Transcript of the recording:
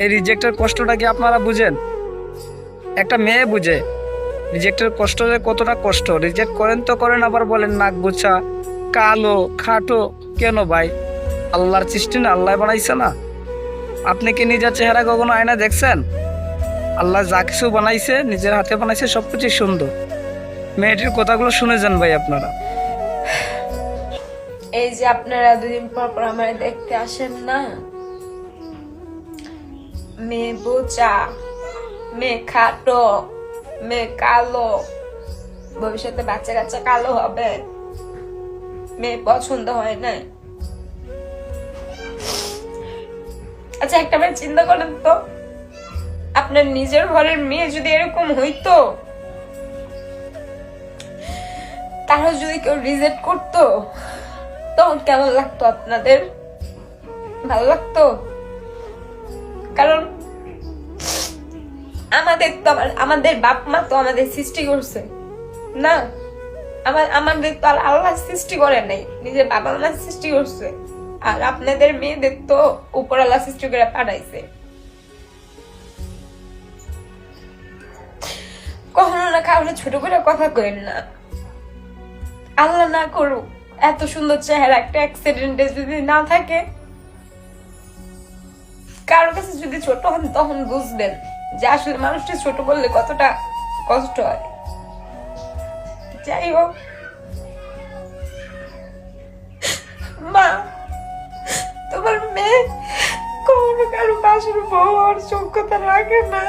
এই রিজেক্টের কষ্টটা কি আপনারা বুঝেন? একটা মেয়ে বুঝে রিজেক্টের কষ্ট যে কতটা কষ্ট। রিজেক্ট করেন তো করেন, আবার বলেন নাক গুছা, কালো, খাটো, কেন ভাই? আল্লাহর সৃষ্টি না, আল্লাহ বানাইছে না। আপনি কি নিজের চেহারা কখনো আয়না দেখছেন? আল্লাহ যা কিছু বানাইছে, নিজের হাতে বানাইছে সব কিছুই সুন্দর। মেয়েটির কথাগুলো শুনে যান ভাই আপনারা। এই যে আপনারা দুদিন পর পর আমার দেখতে আসেন না? মেয়ে বোচা মেয়ে খাটো মেয়ে কালো ভবিষ্যতে বাচ্চা কাচ্চা কালো হবে। মেয়ে পছন্দ হয় না আচ্ছা একটা বার চিন্তা করেন তো। আপনার নিজের ঘরের মেয়ে যদি এরকম হইতো তারা যদি কেউ রিজেক্ট করতো, তখন কেমন লাগতো আপনাদের? ভালো লাগতো? কারণ আমাদের তো আমাদের বাপ মা তো আমাদের সৃষ্টি করছে, না? আমার, আমাদের তো আর আল্লাহ সৃষ্টি করে নাই, নিজের বাবা মা সৃষ্টি করছে, আর আপনাদের মেয়েদের তো উপর আল্লাহ সৃষ্টি করে পাঠাইছে। কখনো না কাউকে ছোট করে কথা কইেন না। আল্লাহ না করুক, এত সুন্দর চেহারা একটা অ্যাক্সিডেন্টে যদি না থাকে যদি ছোট হন তখন বুঝবেন যে আসলে মানুষটা ছোট বললে কতটা কষ্ট হয়। যাই হোক। মা, তোমার মেয়ে কখনো কারও বাসুর বউ আর যোগ্যতা রাখে না।